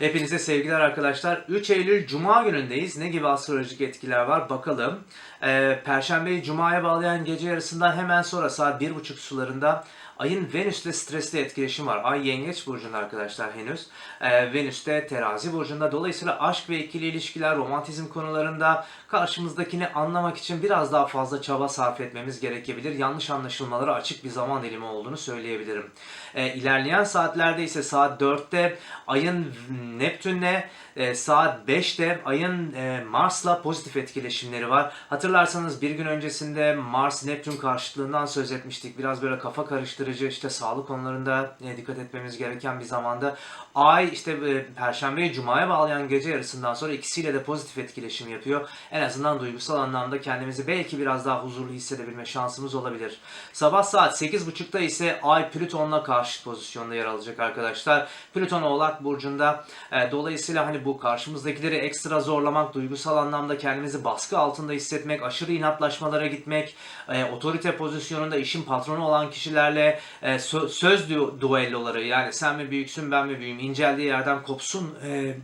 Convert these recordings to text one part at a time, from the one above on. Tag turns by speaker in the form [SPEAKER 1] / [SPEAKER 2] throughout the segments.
[SPEAKER 1] Hepinize sevgiler arkadaşlar. 3 Eylül Cuma günündeyiz. Ne gibi astrolojik etkiler var bakalım. Ee, Perşembeyi Cuma'ya bağlayan gece yarısından hemen sonra saat 1.30 sularında Ayın Venüs'te stresli etkileşim var. Ay Yengeç Burcu'nda arkadaşlar henüz. Ee, Venüs'te Terazi Burcu'nda. Dolayısıyla aşk ve ikili ilişkiler, romantizm konularında karşımızdakini anlamak için biraz daha fazla çaba sarf etmemiz gerekebilir. Yanlış anlaşılmalara açık bir zaman dilimi olduğunu söyleyebilirim. Ee, ilerleyen saatlerde ise saat 4'te Ayın Neptün'le e, saat 5'te Ayın e, Mars'la pozitif etkileşimleri var. Hatırlarsanız bir gün öncesinde Mars-Neptün karşıtlığından söz etmiştik. Biraz böyle kafa karıştırıcı işte sağlık konularında e, dikkat etmemiz gereken bir zamanda. Ay işte e, Perşembeyi Cuma'ya bağlayan gece yarısından sonra ikisiyle de pozitif etkileşim yapıyor. En azından duygusal anlamda kendimizi belki biraz daha huzurlu hissedebilme şansımız olabilir. Sabah saat 8.30'da ise Ay Plüton'la karşıt pozisyonda yer alacak arkadaşlar. Plüton Oğlak Burcu'nda. E, dolayısıyla hani bu karşımızdakileri ekstra zorlamak, duygusal anlamda kendimizi baskı altında hissetmek, aşırı inatlaşmalara gitmek, e, otorite pozisyonunda işin patronu olan kişilerle e, sö- söz du- duelloları yani sen mi büyüksün ben mi büyüğüm inceldiği yerden kopsun e,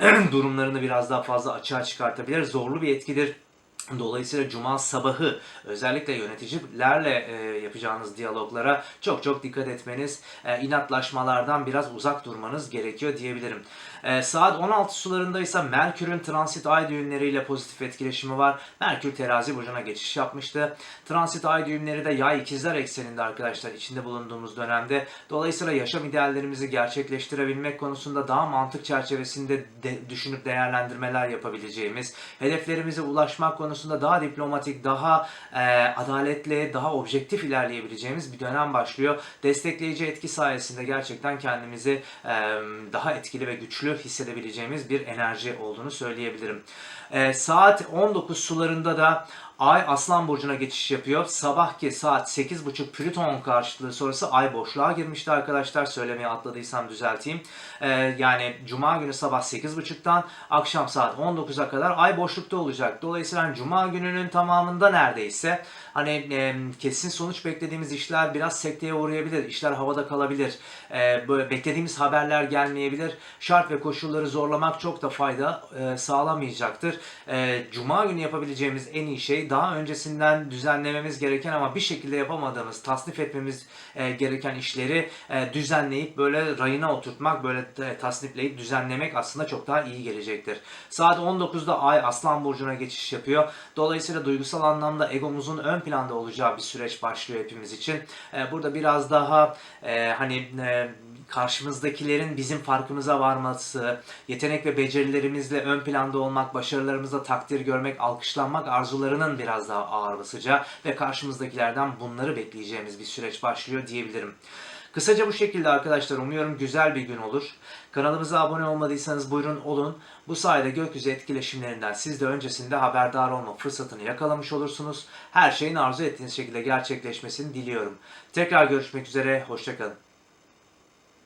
[SPEAKER 1] durumlarını biraz daha fazla açığa çıkartabilir. Zorlu bir etkidir. Dolayısıyla cuma sabahı özellikle yöneticilerle e, yapacağınız diyaloglara çok çok dikkat etmeniz, e, inatlaşmalardan biraz uzak durmanız gerekiyor diyebilirim. E, saat 16 sularında ise Merkür'ün transit ay düğümleriyle pozitif etkileşimi var. Merkür terazi burcuna geçiş yapmıştı. Transit ay düğümleri de yay ikizler ekseninde arkadaşlar içinde bulunduğumuz dönemde. Dolayısıyla yaşam ideallerimizi gerçekleştirebilmek konusunda daha mantık çerçevesinde de, düşünüp değerlendirmeler yapabileceğimiz, hedeflerimize ulaşmak konusunda daha diplomatik, daha e, adaletli, daha objektif ilerleyebileceğimiz bir dönem başlıyor. Destekleyici etki sayesinde gerçekten kendimizi e, daha etkili ve güçlü hissedebileceğimiz bir enerji olduğunu söyleyebilirim. E, saat 19 sularında da Ay Aslan Burcu'na geçiş yapıyor. Sabahki saat 8.30 Plüton karşıtlığı sonrası Ay boşluğa girmişti arkadaşlar. Söylemeye atladıysam düzelteyim. Ee, yani Cuma günü sabah 8.30'dan akşam saat 19'a kadar Ay boşlukta olacak. Dolayısıyla hani Cuma gününün tamamında neredeyse hani e, kesin sonuç beklediğimiz işler biraz sekteye uğrayabilir. İşler havada kalabilir. Ee, böyle beklediğimiz haberler gelmeyebilir. Şart ve koşulları zorlamak çok da fayda e, sağlamayacaktır. Ee, Cuma günü yapabileceğimiz en iyi şey daha öncesinden düzenlememiz gereken ama bir şekilde yapamadığımız, tasnif etmemiz e, gereken işleri e, düzenleyip böyle rayına oturtmak, böyle e, tasnifleyip düzenlemek aslında çok daha iyi gelecektir. Saat 19'da Ay Aslan Burcu'na geçiş yapıyor. Dolayısıyla duygusal anlamda egomuzun ön planda olacağı bir süreç başlıyor hepimiz için. E, burada biraz daha e, hani e, karşımızdakilerin bizim farkımıza varması, yetenek ve becerilerimizle ön planda olmak, başarılarımızda takdir görmek, alkışlanmak arzularının biraz daha ağır basacağı ve karşımızdakilerden bunları bekleyeceğimiz bir süreç başlıyor diyebilirim. Kısaca bu şekilde arkadaşlar umuyorum güzel bir gün olur. Kanalımıza abone olmadıysanız buyurun olun. Bu sayede gökyüzü etkileşimlerinden siz de öncesinde haberdar olma fırsatını yakalamış olursunuz. Her şeyin arzu ettiğiniz şekilde gerçekleşmesini diliyorum. Tekrar görüşmek üzere, hoşçakalın.